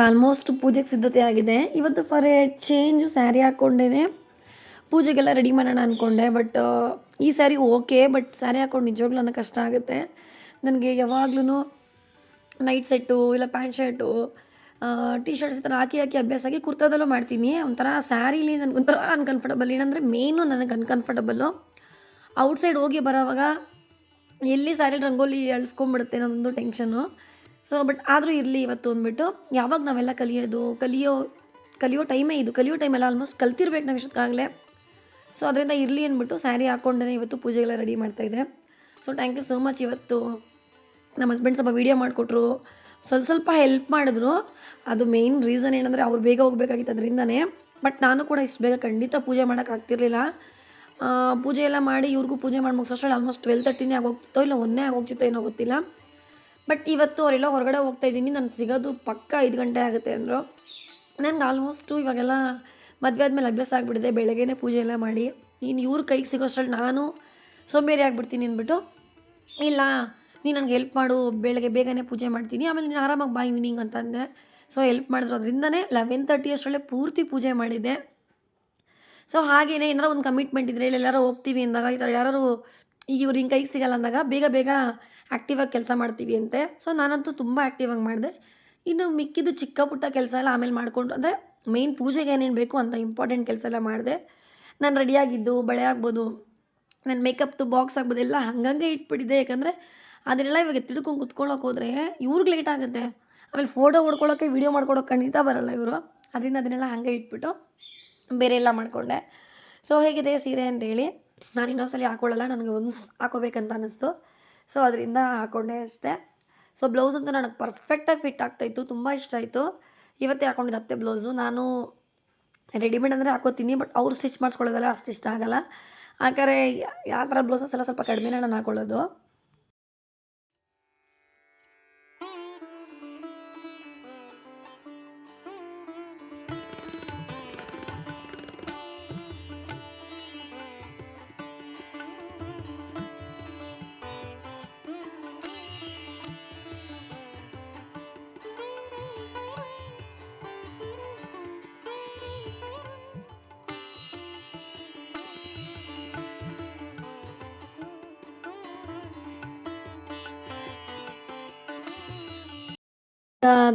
ಆಲ್ಮೋಸ್ಟ್ ಪೂಜೆಗೆ ಸಿದ್ಧತೆ ಆಗಿದೆ. ಇವತ್ತು ಫಾರ್ ಎ ಚೇಂಜ್ ಸ್ಯಾರಿ ಹಾಕ್ಕೊಂಡೇ ಪೂಜೆಗೆಲ್ಲ ರೆಡಿ ಮಾಡೋಣ ಅಂದ್ಕೊಂಡೆ ಬಟ್ ಈ ಸ್ಯಾರಿ ಓಕೆ ಬಟ್ ಸ್ಯಾರಿ ಹಾಕ್ಕೊಂಡು ನಿಜವಾಗ್ಲೂ ನನಗೆ ಕಷ್ಟ ಆಗುತ್ತೆ. ನನಗೆ ಯಾವಾಗ್ಲೂ ನೈಟ್ ಸೆಟ್ಟು ಇಲ್ಲ ಪ್ಯಾಂಟ್ ಶರ್ಟು ಟಿ ಶರ್ಟ್ಸ್ ಈ ಥರ ಹಾಕಿ ಹಾಕಿ ಅಭ್ಯಾಸ ಆಗಿ ಕುರ್ತಾದಲ್ಲೂ ಮಾಡ್ತೀನಿ. ಒಂಥರ ಸ್ಯಾರಿಲಿ ನನಗೆ ಒಂಥರ ಅನ್ಕಂಫರ್ಟಬಲ್ ಏನಂದರೆ ಮೇನು ನನಗೆ ಅನ್ಕಂಫರ್ಟಬಲ್ಲು ಔಟ್ಸೈಡ್ ಹೋಗಿ ಬರೋವಾಗ ಎಲ್ಲಿ ಸ್ಯಾರಿ ರಂಗೋಲಿ ಅಳಿಸ್ಕೊಂಬಿಡುತ್ತೆ ಅನ್ನೋದೊಂದು ಟೆನ್ಷನು ಸೊ ಬಟ್ ಆದರೂ ಇರಲಿ ಇವತ್ತು ಅಂದ್ಬಿಟ್ಟು, ಯಾವಾಗ ನಾವೆಲ್ಲ ಕಲಿಯೋದು, ಕಲಿಯೋ ಕಲಿಯೋ ಟೈಮೇ ಇದು. ಕಲಿಯೋ ಟೈಮೆಲ್ಲ ಆಲ್ಮೋಸ್ಟ್ ಕಲ್ತಿರ್ಬೇಕು ನಾವು ಇಷ್ಟಕ್ಕಾಗಲೇ ಸೊ ಅದರಿಂದ ಇರಲಿ ಅಂದ್ಬಿಟ್ಟು ಸ್ಯಾರಿ ಹಾಕ್ಕೊಂಡೇ ಇವತ್ತು ಪೂಜೆಗೆಲ್ಲ ರೆಡಿ ಮಾಡ್ತಾಯಿದ್ದೆ so thank you so much ಇವತ್ತು. ನಮ್ಮ ಹಸ್ಬೆಂಡ್ ಸ್ವಲ್ಪ ವೀಡಿಯೋ ಮಾಡಿಕೊಟ್ರು. ಸ್ವಲ್ಪ ಸ್ವಲ್ಪ ಹೆಲ್ಪ್ ಮಾಡಿದ್ರು. ಅದು ಮೇಯ್ನ್ ರೀಸನ್ ಏನಂದರೆ ಅವ್ರು ಬೇಗ ಹೋಗಬೇಕಾಗಿತ್ತು ಅದರಿಂದನೇ. ಬಟ್ ನಾನು ಕೂಡ ಇಷ್ಟು ಬೇಗ ಖಂಡಿತ ಪೂಜೆ ಮಾಡೋಕ್ಕಾಗ್ತಿರ್ಲಿಲ್ಲ ಪೂಜೆ ಎಲ್ಲ ಮಾಡಿ ಇವ್ರಿಗೂ ಪೂಜೆ ಮಾಡಿ ಮುಗಿಸೋಷ್ಟ್ರಲ್ಲಿ ಆಲ್ಮೋಸ್ಟ್ ಟ್ವೆಲ್ ತರ್ಟಿನೇ ಆಗೋಗ್ತಿತ್ತೋ ಇಲ್ಲ ಒಂದೇ ಆಗೋಗ್ತಿತ್ತೋ ಏನೋ ಗೊತ್ತಿಲ್ಲ. ಬಟ್ ಇವತ್ತು ಅವರೆಲ್ಲ ಹೊರಗಡೆ ಹೋಗ್ತಾ ಇದ್ದೀನಿ. ನಾನು ಸಿಗೋದು ಪಕ್ಕ ಐದು ಗಂಟೆ ಆಗುತ್ತೆ ಅಂದರು. ನನಗೆ ಆಲ್ಮೋಸ್ಟು ಇವಾಗೆಲ್ಲ ಮದುವೆ ಆದಮೇಲೆ ಅಭ್ಯಾಸ ಆಗಿಬಿಟ್ಟಿದೆ. ಬೆಳಗ್ಗೆನೇ ಪೂಜೆ ಎಲ್ಲ ಮಾಡಿ. ನೀನು ಇವ್ರ ಕೈಗೆ ಸಿಗೋಷ್ಟ್ರಲ್ಲಿ ನಾನು ಸೋಂಬೇರಿ ಆಗಿಬಿಡ್ತೀನಿ ಅಂದ್ಬಿಟ್ಟು, ಇಲ್ಲ ನೀನು ನನಗೆ ಹೆಲ್ಪ್ ಮಾಡು. ಬೆಳಗ್ಗೆ ಬೇಗನೆ ಪೂಜೆ ಮಾಡ್ತೀನಿ. ಆಮೇಲೆ ನೀನು ಆರಾಮಾಗಿ ಬಾ ಅಂತ ಅಂತಂದೆ ಸೊ ಹೆಲ್ಪ್ ಮಾಡಿದ್ರು. ಅದರಿಂದನೇ ಲೆವೆನ್ ತರ್ಟಿ ಅಷ್ಟರಲ್ಲೇ ಪೂರ್ತಿ ಪೂಜೆ ಮಾಡಿದೆ. ಸೊ ಹಾಗೇನೆ ಏನಾರ ಒಂದು ಕಮಿಟ್ಮೆಂಟ್ ಇದ್ದರೆ ಇಲ್ಲ ಹೋಗ್ತೀವಿ ಅಂದಾಗ, ಈ ಥರ ಯಾರು ಇವ್ರು ಹಿಂಗೆ ಕೈಗೆ ಸಿಗಲ್ಲ ಅಂದಾಗ ಬೇಗ ಬೇಗ ಆ್ಯಕ್ಟಿವಾಗಿ ಕೆಲಸ ಮಾಡ್ತೀವಿ ಅಂತೆ. ಸೊ ನಾನಂತೂ ತುಂಬ ಆ್ಯಕ್ಟಿವಾಗಿ ಮಾಡಿದೆ. ಇನ್ನು ಮಿಕ್ಕಿದ್ದು ಚಿಕ್ಕ ಪುಟ್ಟ ಕೆಲಸ ಎಲ್ಲ ಆಮೇಲೆ ಮಾಡಿಕೊಂಡು, ಅಂದರೆ ಮೇಯ್ನ್ ಪೂಜೆಗೆ ಏನೇನು ಬೇಕು ಅಂತ ಇಂಪಾರ್ಟೆಂಟ್ ಕೆಲಸ ಎಲ್ಲ ಮಾಡಿದೆ. ನಾನು ರೆಡಿಯಾಗಿದ್ದು ಬಳೆ ಆಗ್ಬೋದು ನನ್ನ ಮೇಕಪ್ದು ಬಾಕ್ಸ್ ಆಗ್ಬೋದು, ಎಲ್ಲ ಹಂಗಂಗೆ ಇಟ್ಬಿಟ್ಟಿದೆ ಯಾಕಂದರೆ ಅದನ್ನೆಲ್ಲ ಇವಾಗ ತಿಳ್ಕೊಂಡು ಕುತ್ಕೊಳ್ಳೋಕೆ ಹೋದರೆ ಇವ್ರಿಗೆ ಲೇಟ್ ಆಗುತ್ತೆ. ಆಮೇಲೆ ಫೋಟೋ ಹೊಡ್ಕೊಳ್ಳೋಕೆ ವೀಡಿಯೋ ಮಾಡ್ಕೊಳೋಕೆ ಖಂಡಿತ ಬರಲ್ಲ ಇವರು. ಅದರಿಂದ ಅದನ್ನೆಲ್ಲ ಹಾಗೆ ಇಟ್ಬಿಟ್ಟು ಬೇರೆ ಎಲ್ಲ ಮಾಡಿಕೊಂಡೆ. ಸೊ ಹೇಗಿದೆ ಸೀರೆ ಅಂತೇಳಿ? ನಾನು ಇನ್ನೊಂದ್ಸಲಿ ಹಾಕೊಳ್ಳಲ್ಲ, ನನಗೆ ಒಂದು ಹಾಕೋಬೇಕಂತ ಅನ್ನಿಸ್ತು ಸೊ ಅದರಿಂದ ಹಾಕ್ಕೊಂಡೆ ಅಷ್ಟೇ. ಸೊ ಬ್ಲೌಸ್ ಅಂತೂ ನನಗೆ ಪರ್ಫೆಕ್ಟಾಗಿ ಫಿಟ್ ಆಗ್ತಾಯಿತ್ತು ತುಂಬ ಇಷ್ಟ ಆಯಿತು. ಇವತ್ತೇ ಹಾಕೊಂಡಿದ್ದೆ ಅತ್ತೆ ಬ್ಲೌಸು. ನಾನು ರೆಡಿಮೇಡ್ ಅಂದರೆ ಹಾಕೋತೀನಿ ಬಟ್ ಅವ್ರು ಸ್ಟಿಚ್ ಮಾಡಿಸ್ಕೊಳ್ಳೋದಲ್ಲ ಅಷ್ಟು ಇಷ್ಟ ಆಗಲ್ಲ. ಹಾಗಾದ್ರೆ ಯಾವ ಥರ ಬ್ಲೌಸಸ್ ಎಲ್ಲ ಸ್ವಲ್ಪ ಕಡಿಮೆನೇ ನಾನು ಹಾಕೊಳ್ಳೋದು.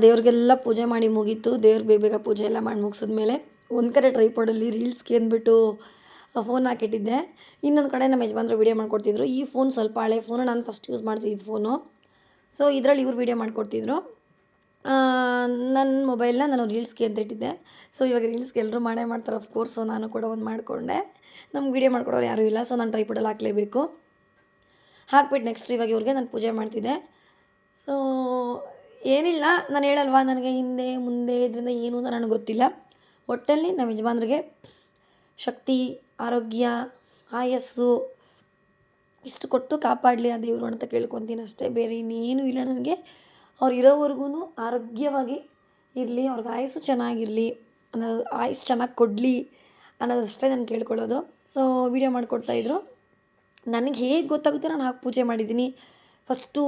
ದೇವ್ರಿಗೆಲ್ಲ ಪೂಜೆ ಮಾಡಿ ಮುಗೀತು. ದೇವ್ರಿಗೆ ಬೇಗ ಬೇಗ ಪೂಜೆ ಎಲ್ಲ ಮಾಡಿ ಮುಗಿಸಿದ್ಮೇಲೆ ಒಂದು ಕಡೆ ಟ್ರೈಪಾಡಲ್ಲಿ ರೀಲ್ಸ್ಗೆ ಅಂದ್ಬಿಟ್ಟು ಫೋನ್ ಹಾಕಿಟ್ಟಿದ್ದೆ. ಇನ್ನೊಂದು ಕಡೆ ನಮ್ಮ ಯಜಮಾನ್ರು ವೀಡಿಯೋ ಮಾಡ್ಕೊಡ್ತಿದ್ರು. ಈ ಫೋನ್ ಸ್ವಲ್ಪ ಹಳೆ ಫೋನು ನಾನು ಫಸ್ಟ್ ಯೂಸ್ ಮಾಡ್ತಿದ್ದ ಫೋನು ಸೊ ಇದರಲ್ಲಿ ಇವ್ರು ವೀಡಿಯೋ ಮಾಡಿಕೊಡ್ತಿದ್ರು. ನನ್ನ ಮೊಬೈಲ್ನ ನಾನು ರೀಲ್ಸ್ಗೆ ಅಂತ ಇಟ್ಟಿದ್ದೆ ಸೊ ಇವಾಗ ರೀಲ್ಸ್ಗೆ ಎಲ್ಲರೂ ಮಾಡೇ ಮಾಡ್ತಾರೆ. ಅಫ್ಕೋರ್ಸ್ ನಾನು ಕೂಡ ಒಂದು ಮಾಡಿಕೊಂಡೆ. ನಮ್ಗೆ ವೀಡಿಯೋ ಮಾಡ್ಕೊಡೋರು ಯಾರೂ ಇಲ್ಲ. ಸೊ ನಾನು ಟ್ರೈಪಡಲ್ಲಿ ಹಾಕಲೇಬೇಕು. ಹಾಕ್ಬಿಟ್ಟು ನೆಕ್ಸ್ಟ್ ಇವಾಗ ಇವ್ರಿಗೆ ನಾನು ಪೂಜೆ ಮಾಡ್ತಿದ್ದೆ. ಸೊ ಏನಿಲ್ಲ, ನಾನು ಹೇಳಲ್ವಾ, ನನಗೆ ಹಿಂದೆ, ಮುಂದೆ, ಇದರಿಂದ ಏನು ಅಂತ ನನಗೆ ಗೊತ್ತಿಲ್ಲ. ಒಟ್ಟಲ್ಲಿ ನಮ್ಮ ಯಜಮಾನ್ರಿಗೆ ಶಕ್ತಿ, ಆರೋಗ್ಯ, ಆಯಸ್ಸು, ಇಷ್ಟು ಕೊಟ್ಟು ಕಾಪಾಡಲಿ ಆ ದೇವರು ಅಂತ ಕೇಳ್ಕೊತೀನಿ ಅಷ್ಟೇ. ಬೇರೆ ಇನ್ನೇನು ಇಲ್ಲ ನನಗೆ. ಅವ್ರು ಇರೋವರೆಗೂ ಆರೋಗ್ಯವಾಗಿ ಇರಲಿ, ಅವ್ರಿಗೆ ಆಯಸ್ಸು ಚೆನ್ನಾಗಿರಲಿ, ಅನ್ನೋದು ಆಯಸ್ಸು ಚೆನ್ನಾಗಿ ಕೊಡಲಿ ಅನ್ನೋದಷ್ಟೇ ನಾನು ಕೇಳ್ಕೊಳ್ಳೋದು. ಸೊ ವೀಡಿಯೋ ಮಾಡಿಕೊಡ್ತಾಯಿದ್ರು ನನಗೆ ಹೇಗೆ ಗೊತ್ತಾಗುತ್ತೆ ನಾನು ಹಾಕಿ ಪೂಜೆ ಮಾಡಿದ್ದೀನಿ. ಫಸ್ಟು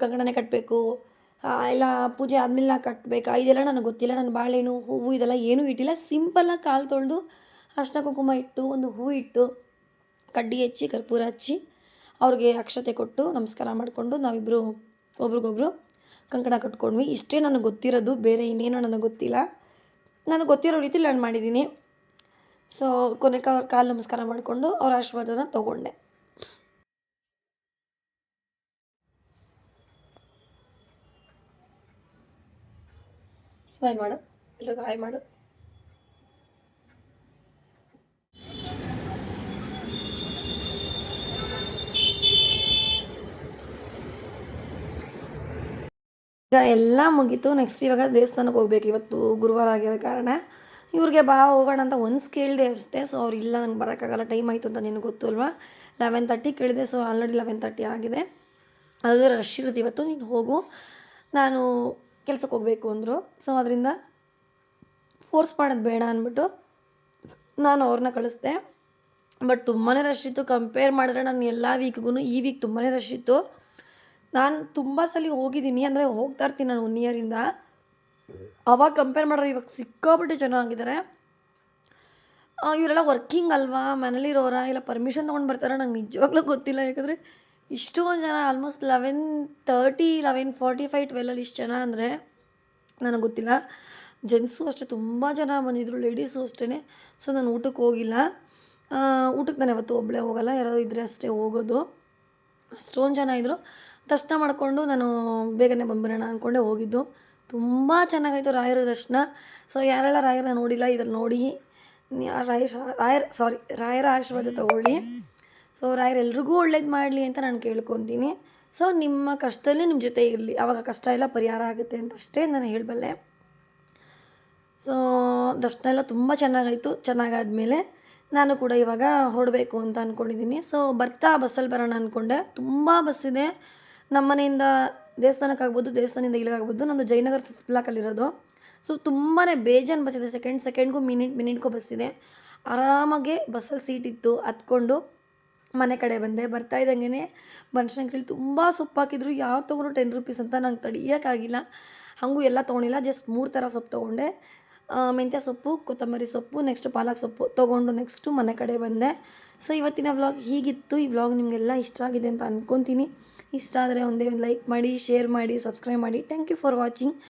ಕಂಕಣನೇ ಕಟ್ಟಬೇಕು ಇಲ್ಲ ಪೂಜೆ ಆದಮೇಲೆ ನಾ ಕಟ್ಟಬೇಕಾ ಇದೆಲ್ಲ ನನಗೆ ಗೊತ್ತಿಲ್ಲ. ನಾನು ಬಾಳೆಹಣ್ಣು, ಹೂವು ಇದೆಲ್ಲ ಏನೂ ಇಟ್ಟಿಲ್ಲ. ಸಿಂಪಲ್ಲಾಗಿ ಕಾಲು ತೊಳೆದು ಅಷ್ಟ ಕುಂಕುಮ ಇಟ್ಟು, ಒಂದು ಹೂ ಇಟ್ಟು, ಕಡ್ಡಿ ಹಚ್ಚಿ, ಕರ್ಪೂರ ಹಚ್ಚಿ, ಅವ್ರಿಗೆ ಅಕ್ಷತೆ ಕೊಟ್ಟು ನಮಸ್ಕಾರ ಮಾಡಿಕೊಂಡು ನಾವಿಬ್ಬರು ಒಬ್ರಿಗೊಬ್ರು ಕಂಕಣ ಕಟ್ಕೊಂಡ್ವಿ. ಇಷ್ಟೇ ನನಗೆ ಗೊತ್ತಿರೋದು. ಬೇರೆ ಇನ್ನೇನು ನನಗೆ ಗೊತ್ತಿಲ್ಲ. ನನಗೆ ಗೊತ್ತಿರೋ ರೀತಿ ನಾನು ಮಾಡಿದ್ದೀನಿ ಸೊ ಕೊನೆಗೆ ಅವ್ರ ಕಾಲು ನಮಸ್ಕಾರ ಮಾಡಿಕೊಂಡು ಅವ್ರ ಆಶೀರ್ವಾದನ ತೊಗೊಂಡೆ. ಸ್ಮೈಲ್ ಮಾಡು. ಎಲ್ರಿಗೂ ಹಾಯ್ ಮಾಡು. ಈಗ ಎಲ್ಲ ಮುಗೀತು. ನೆಕ್ಸ್ಟ್ ಇವಾಗ ದೇವಸ್ಥಾನಕ್ಕೆ ಹೋಗ್ಬೇಕು. ಇವತ್ತು ಗುರುವಾರ ಆಗಿರೋ ಕಾರಣ ಇವ್ರಿಗೆ ಬಾ ಹೋಗೋಣ ಅಂತ ಒನ್ಸ್ ಕೇಳಿದೆ ಅಷ್ಟೇ. ಸೊ ಅವ್ರು ಇಲ್ಲ, ನಂಗೆ ಬರೋಕ್ಕಾಗಲ್ಲ. ಟೈಮ್ ಆಯಿತು ಅಂತ ನಿನಗೆ ಗೊತ್ತು ಅಲ್ವಾ? ಲೆವೆನ್ ತರ್ಟಿ ಕೇಳಿದೆ. ಸೊ ಆಲ್ರೆಡಿ ಲೆವೆನ್ ತರ್ಟಿ ಆಗಿದೆ. ಅದು ರಶ್ ಇರುತ್ತೆ. ಇವತ್ತು ನೀನು ಹೋಗು. ನಾನು ಕೆಲ್ಸಕ್ಕೆ ಹೋಗಬೇಕು ಅಂದರು. ಸೊ ಅದರಿಂದ ಫೋರ್ಸ್ ಮಾಡೋದು ಬೇಡ ಅಂದ್ಬಿಟ್ಟು ನಾನು ಅವ್ರನ್ನ ಕಳಿಸ್ದೆ. ಬಟ್ ತುಂಬಾ ರಶ್ ಇತ್ತು. ಕಂಪೇರ್ ಮಾಡಿದ್ರೆ ನಾನು ಎಲ್ಲ ವೀಕ್ಗೂ ಈ ವೀಕ್ ತುಂಬಾ ರಶ್ ಇತ್ತು. ನಾನು ತುಂಬ ಸಲ ಹೋಗಿದ್ದೀನಿ. ಅಂದರೆ ಹೋಗ್ತಾ ಇರ್ತೀನಿ ನಾನು ಒನ್ ಇಯರಿಂದ ಅವಾಗ ಕಂಪೇರ್ ಮಾಡಿದ್ರೆ ಇವಾಗ ಸಿಕ್ಕಾಬಿಟ್ಟು ಆ, ಇವರೆಲ್ಲ ವರ್ಕಿಂಗ್ ಅಲ್ವಾ? ಮನೇಲಿರೋರ? ಇಲ್ಲ ಪರ್ಮಿಷನ್ ತೊಗೊಂಡು ಬರ್ತಾರ? ನಂಗೆ ನಿಜವಾಗ್ಲೂ ಗೊತ್ತಿಲ್ಲ. ಯಾಕಂದರೆ ಇಷ್ಟೊಂದು ಜನ almost eleven thirty eleven forty five ಟ್ವೆಲ್ಲಲ್ಲಿ ಇಷ್ಟು ಜನ ಅಂದರೆ ನನಗೆ ಗೊತ್ತಿಲ್ಲ. ಜೆಂಟ್ಸು ಅಷ್ಟೇ, ತುಂಬ ಜನ ಬಂದಿದ್ದರು ಲೇಡೀಸು ಅಷ್ಟೇ ಸೊ ನಾನು ಊಟಕ್ಕೆ ಹೋಗಿಲ್ಲ. ಊಟಕ್ಕೆ ನಾನು ಯಾವತ್ತೂ ಒಬ್ಬಳೇ ಹೋಗಲ್ಲ. ಯಾರಾದ್ರು ಇದ್ದರೆ ಅಷ್ಟೇ ಹೋಗೋದು. ಅಷ್ಟೊಂದು ಜನ ಇದ್ದರು ದರ್ಶನ ಮಾಡಿಕೊಂಡು ನಾನು ಬೇಗನೆ ಬಂದ್ಬಿಡೋಣ ಅಂದ್ಕೊಂಡೆ ಹೋಗಿದ್ದು. ತುಂಬ ಚೆನ್ನಾಗಾಯಿತು ರಾಯರ ದರ್ಶನ. ಸೊ ಯಾರೆಲ್ಲ ರಾಯರ ನೋಡಿಲ್ಲ, ಇದ್ರಲ್ಲಿ ನೋಡಿ. ರಾಯ ರಾಯರ್ ಸಾರಿ ರಾಯರ ಆಶೀರ್ವಾದ ತಗೊಳ್ಳಿ. ಸೊ ರಾಯರ್ ಎಲ್ರಿಗೂ ಒಳ್ಳೇದು ಮಾಡಲಿ ಅಂತ ನಾನು ಕೇಳ್ಕೊತೀನಿ. ಸೊ ನಿಮ್ಮ ಕಷ್ಟದಲ್ಲಿ ನಿಮ್ಮ ಜೊತೆ ಇರಲಿ. ಆವಾಗ ಕಷ್ಟ ಎಲ್ಲ ಪರಿಹಾರ ಆಗುತ್ತೆ ಅಂತ ಅಷ್ಟೇ ನಾನು ಹೇಳಬಲ್ಲೆ. ಸೊ ದರ್ಶನ ಎಲ್ಲ ತುಂಬ ಚೆನ್ನಾಗಾಯಿತು. ಚೆನ್ನಾಗಾದಮೇಲೆ ನಾನು ಕೂಡ ಇವಾಗ ಹೊರಡಬೇಕು ಅಂತ ಅಂದ್ಕೊಂಡಿದ್ದೀನಿ ಸೊ ಬರ್ತಾ ಬಸ್ಸಲ್ಲಿ ಬರೋಣ ಅಂದ್ಕೊಂಡೆ ತುಂಬ ಬಸ್ ಇದೆ. ನಮ್ಮನೆಯಿಂದ ದೇವಸ್ಥಾನಕ್ಕೆ ಆಗ್ಬೋದು, ದೇವಸ್ಥಾನದಿಂದ ಇಲ್ಲಿಗಾಗ್ಬೋದು ನಮ್ಮದು ಜಯನಗರ ಬ್ಲಾಕಲ್ಲಿರೋದು. ಸೊ ತುಂಬಾ ಬೇಜಾನ್ ಬಸ್ ಇದೆ. ಸೆಕೆಂಡ್, ಸೆಕೆಂಡ್ಗೂ ಮಿನಿಟ್, ಮಿನಿಟ್ಗೂ ಬಸ್ ಇದೆ. ಆರಾಮಾಗೆ ಬಸ್ಸಲ್ಲಿ ಸೀಟ್ ಇತ್ತು ಹತ್ಕೊಂಡು ಮನೆ ಕಡೆ ಬಂದೆ, ಬರ್ತಾ ಇದ್ದಂಗೆ ಬನಶಂಕರಿಲಿ ತುಂಬ ಸೊಪ್ಪು ಹಾಕಿದ್ರು ಯಾವ ತೊಗೊಂಡ್ರು ಟೆನ್ ರುಪೀಸ್ ಅಂತ ನಂಗೆ ತಡಿಯೋಕ್ಕಾಗಿಲ್ಲ ಹಾಗೂ ಎಲ್ಲ ತೊಗೊಂಡಿಲ್ಲ ಜಸ್ಟ್ ಮೂರು ಥರ ಸೊಪ್ಪು ತೊಗೊಂಡೆ. ಮೆಂತ್ಯ ಸೊಪ್ಪು, ಕೊತ್ತಂಬರಿ ಸೊಪ್ಪು ನೆಕ್ಸ್ಟು ಪಾಲಕ್ ಸೊಪ್ಪು ತೊಗೊಂಡು ನೆಕ್ಸ್ಟು ಮನೆ ಕಡೆ ಬಂದೆ. ಸೊ ಇವತ್ತಿನ ವ್ಲಾಗ್ ಹೀಗಿತ್ತು. ಈ ವ್ಲಾಗ್ ನಿಮಗೆಲ್ಲ ಇಷ್ಟ ಆಗಿದೆ ಅಂತ ಅಂದ್ಕೊತೀನಿ ಇಷ್ಟ ಆದರೆ ಒಂದೇ ಒಂದು ಲೈಕ್ ಮಾಡಿ ಶೇರ್ ಮಾಡಿ ಸಬ್ಸ್ಕ್ರೈಬ್ ಮಾಡಿ. Thank you for watching